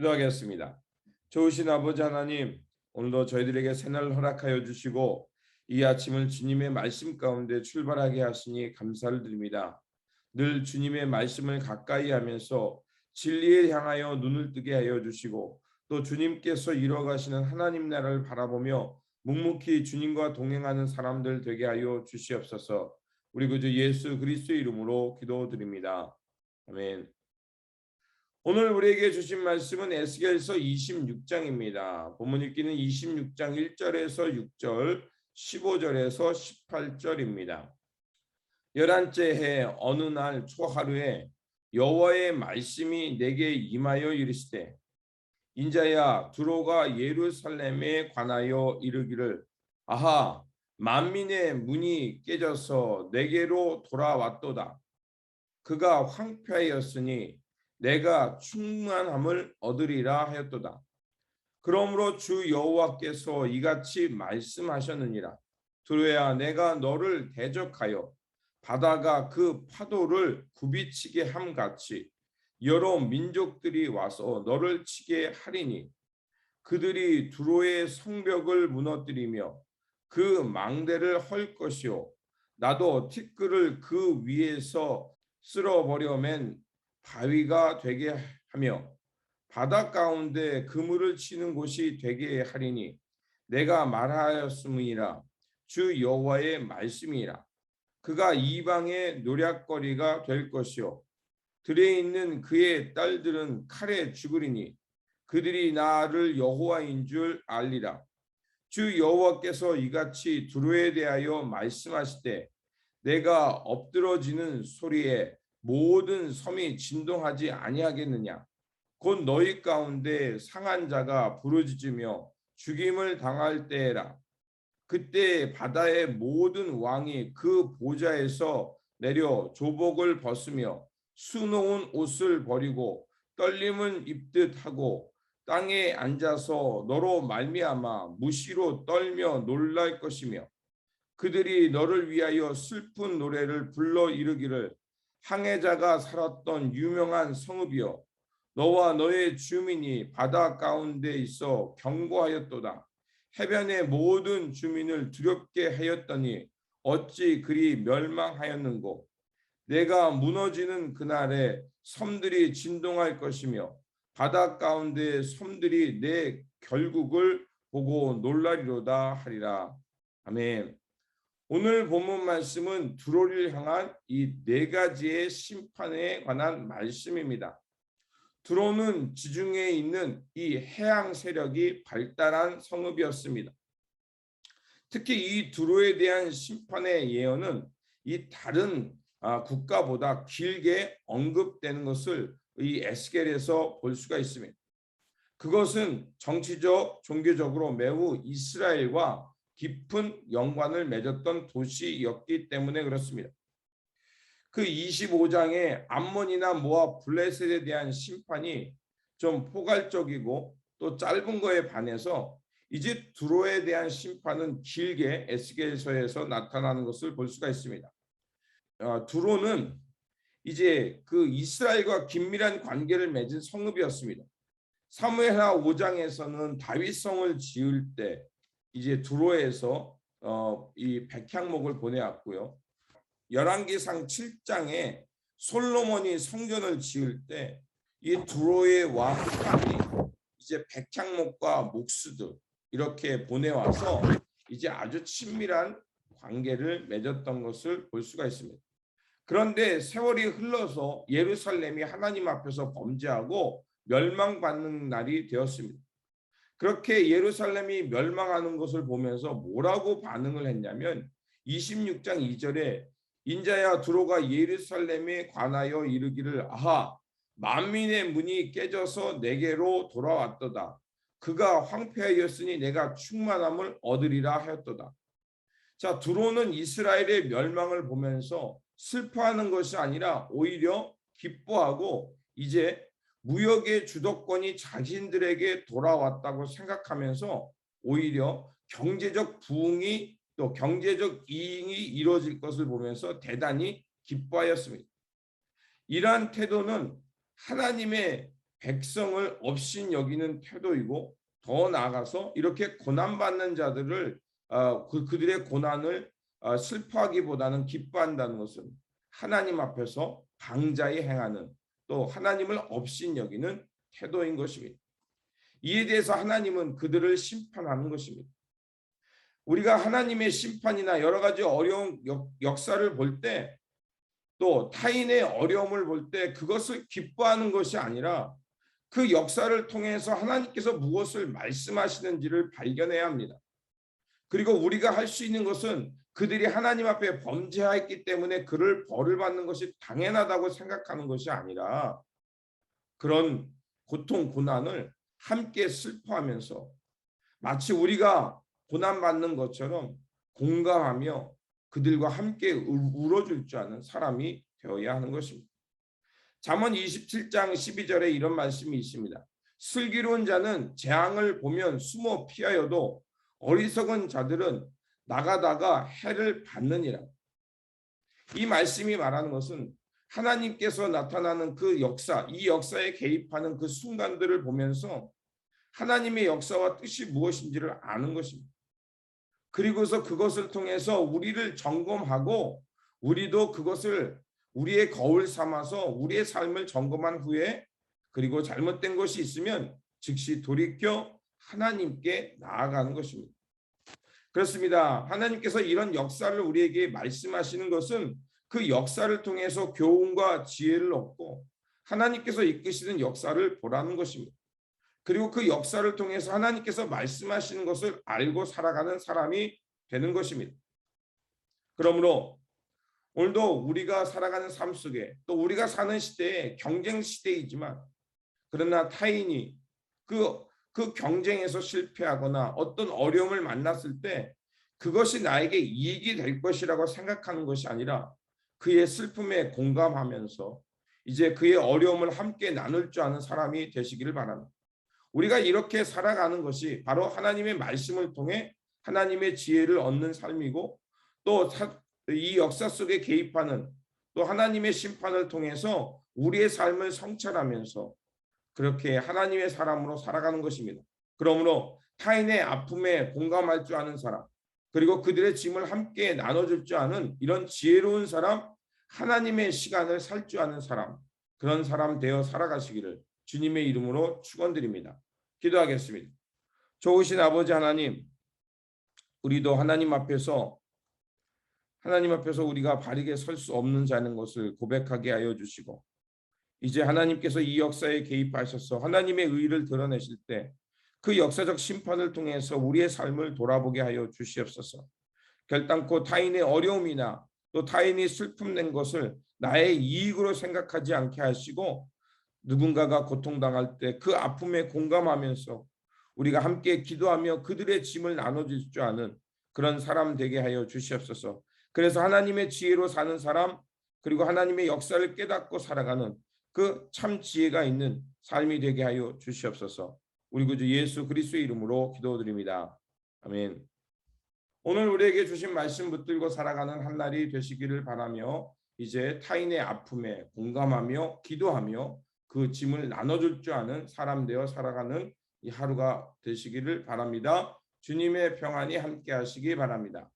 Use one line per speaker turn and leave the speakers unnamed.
기도하겠습니다. 좋으신 아버지 하나님, 오늘도 저희들에게 새날 허락하여 주시고 이 아침을 주님의 말씀 가운데 출발하게 하시니 감사를 드립니다. 늘 주님의 말씀을 가까이 하면서 진리에 향하여 눈을 뜨게 하여 주시고 또 주님께서 이뤄가시는 하나님 나라를 바라보며 묵묵히 주님과 동행하는 사람들 되게 하여 주시옵소서. 우리 구주 예수 그리스도의 이름으로 기도드립니다. 아멘. 오늘 우리에게 주신 말씀은 에스겔서 26장입니다. 본문 읽기는 26장 1절에서 6절, 15절에서 18절입니다. 열한째 해 어느 날 초하루에 여호와의 말씀이 내게 임하여 이르시되 인자야 두로가 예루살렘에 관하여 이르기를 아하 만민의 문이 깨져서 내게로 돌아왔도다 그가 황폐하였으니 내가 충만함을 얻으리라 하였도다. 그러므로 주 여호와께서 이같이 말씀하셨느니라. 두로야 내가 너를 대적하여 바다가 그 파도를 굽이치게 함 같이 여러 민족들이 와서 너를 치게 하리니 그들이 두로의 성벽을 무너뜨리며 그 망대를 헐 것이요. 나도 티끌을 그 위에서 쓸어버려 맨 바위가 되게 하며 바다 가운데 그물을 치는 곳이 되게 하리니 내가 말하였음이라 주 여호와의 말씀이라. 그가 이방의 노략거리가 될 것이요. 들에 있는 그의 딸들은 칼에 죽으리니 그들이 나를 여호와인 줄 알리라. 주 여호와께서 이같이 두루에 대하여 말씀하시되 내가 엎드러지는 소리에 모든 섬이 진동하지 아니하겠느냐? 곧 너희 가운데 상한 자가 부르짖으며 죽임을 당할 때라. 그때 바다의 모든 왕이 그 보좌에서 내려 조복을 벗으며 수놓은 옷을 버리고 떨림을 입듯 하고 땅에 앉아서 너로 말미암아 무시로 떨며 놀랄 것이며 그들이 너를 위하여 슬픈 노래를 불러 이르기를 항해자가 살았던 유명한 성읍이여 너와 너의 주민이 바다 가운데 있어 경고하였도다. 해변의 모든 주민을 두렵게 하였더니 어찌 그리 멸망하였는고? 내가 무너지는 그날에 섬들이 진동할 것이며 바다 가운데 섬들이 내 결국을 보고 놀라리로다 하리라. 아멘. 오늘 본문 말씀은 두로를 향한 이 네 가지의 심판에 관한 말씀입니다. 두로는 지중해에 있는 이 해양 세력이 발달한 성읍이었습니다. 특히 이 두로에 대한 심판의 예언은 이 다른 아, 국가보다 길게 언급되는 것을 이 에스겔에서 볼 수가 있습니다. 그것은 정치적, 종교적으로 매우 이스라엘과 깊은 연관을 맺었던 도시였기 때문에 그렇습니다. 그 25장의 암몬이나 모압 블레셋에 대한 심판이 좀 포괄적이고 또 짧은 거에 반해서 이제 두로에 대한 심판은 길게 에스겔서에서 나타나는 것을 볼 수가 있습니다. 어, 두로는 이제 그 이스라엘과 긴밀한 관계를 맺은 성읍이었습니다. 사무엘하 5장에서는 다윗성을 지을 때 이제 두로에서 어, 이 백향목을 보내왔고요. 열왕기상 7장에 솔로몬이 성전을 지을 때 이 두로의 왕감이 이제 백향목과 목수들 이렇게 보내와서 이제 아주 친밀한 관계를 맺었던 것을 볼 수가 있습니다. 그런데 세월이 흘러서 예루살렘이 하나님 앞에서 범죄하고 멸망받는 날이 되었습니다. 그렇게 예루살렘이 멸망하는 것을 보면서 뭐라고 반응을 했냐면 26장 2절에 인자야 두로가 예루살렘에 관하여 이르기를 아하 만민의 문이 깨져서 내게로 돌아왔도다. 그가 황폐하였으니 내가 충만함을 얻으리라 하였도다. 자, 두로는 이스라엘의 멸망을 보면서 슬퍼하는 것이 아니라 오히려 기뻐하고 이제 무역의 주도권이 자신들에게 돌아왔다고 생각하면서 오히려 경제적 부흥이 또 경제적 이익이 이루어질 것을 보면서 대단히 기뻐하였습니다. 이러한 태도는 하나님의 백성을 업신 여기는 태도이고 더 나아가서 이렇게 고난받는 자들을 어, 그, 그들의 고난을 어, 슬퍼하기보다는 기뻐한다는 것은 하나님 앞에서 방자히 행하는 또 하나님을 업신 여기는 태도인 것입니다. 이에 대해서 하나님은 그들을 심판하는 것입니다. 우리가 하나님의 심판이나 여러 가지 어려운 역, 역사를 볼 때 또 타인의 어려움을 볼 때 그것을 기뻐하는 것이 아니라 그 역사를 통해서 하나님께서 무엇을 말씀하시는지를 발견해야 합니다. 그리고 우리가 할 수 있는 것은 그들이 하나님 앞에 범죄하였기 때문에 그를 벌을 받는 것이 당연하다고 생각하는 것이 아니라 그런 고통 고난을 함께 슬퍼하면서 마치 우리가 고난 받는 것처럼 공감하며 그들과 함께 울- 울어줄 줄 아는 사람이 되어야 하는 것입니다. 잠언 27장 12절에 이런 말씀이 있습니다. 슬기로운 자는 재앙을 보면 숨어 피하여도 어리석은 자들은 나가다가 해를 받느니라. 이 말씀이 말하는 것은 하나님께서 나타나는 그 역사, 이 역사에 개입하는 그 순간들을 보면서 하나님의 역사와 뜻이 무엇인지를 아는 것입니다. 그리고서 그것을 통해서 우리를 점검하고 우리도 그것을 우리의 거울 삼아서 우리의 삶을 점검한 후에 그리고 잘못된 것이 있으면 즉시 돌이켜 하나님께 나아가는 것입니다. 그렇습니다. 하나님께서 이런 역사를 우리에게 말씀하시는 것은 그 역사를 통해서 교훈과 지혜를 얻고 하나님께서 이끄시는 역사를 보라는 것입니다. 그리고 그 역사를 통해서 하나님께서 말씀하시는 것을 알고 살아가는 사람이 되는 것입니다. 그러므로 오늘도 우리가 살아가는 삶 속에 또 우리가 사는 시대에 경쟁 시대이지만 그러나 타인이 그, 그 경쟁에서 실패하거나 어떤 어려움을 만났을 때 그것이 나에게 이익이 될 것이라고 생각하는 것이 아니라 그의 슬픔에 공감하면서 이제 그의 어려움을 함께 나눌 줄 아는 사람이 되시기를 바랍니다. 우리가 이렇게 살아가는 것이 바로 하나님의 말씀을 통해 하나님의 지혜를 얻는 삶이고 또 이 역사 속에 개입하는 또 하나님의 심판을 통해서 우리의 삶을 성찰하면서 그렇게 하나님의 사람으로 살아가는 것입니다. 그러므로 타인의 아픔에 공감할 줄 아는 사람 그리고 그들의 짐을 함께 나눠줄 줄 아는 이런 지혜로운 사람 하나님의 시간을 살 줄 아는 사람 그런 사람 되어 살아가시기를 주님의 이름으로 축원드립니다. 기도하겠습니다. 좋으신 아버지 하나님, 우리도 하나님 앞에서 하나님 앞에서 우리가 바르게 설 수 없는 자는 것을 고백하게 하여 주시고 이제 하나님께서 이 역사에 개입하셔서 하나님의 의를 드러내실 때 그 역사적 심판을 통해서 우리의 삶을 돌아보게 하여 주시옵소서. 결단코 타인의 어려움이나 또 타인이 슬픔 낸 것을 나의 이익으로 생각하지 않게 하시고 누군가가 고통당할 때 그 아픔에 공감하면서 우리가 함께 기도하며 그들의 짐을 나눠줄 줄 아는 그런 사람 되게 하여 주시옵소서. 그래서 하나님의 지혜로 사는 사람 그리고 하나님의 역사를 깨닫고 살아가는 그 참 지혜가 있는 삶이 되게 하여 주시옵소서. 우리 구주 예수 그리스도의 이름으로 기도드립니다. 아멘. 오늘 우리에게 주신 말씀 붙들고 살아가는 한 날이 되시기를 바라며 이제 타인의 아픔에 공감하며 기도하며 그 짐을 나눠줄 줄 아는 사람 되어 살아가는 이 하루가 되시기를 바랍니다. 주님의 평안이 함께 하시기 바랍니다.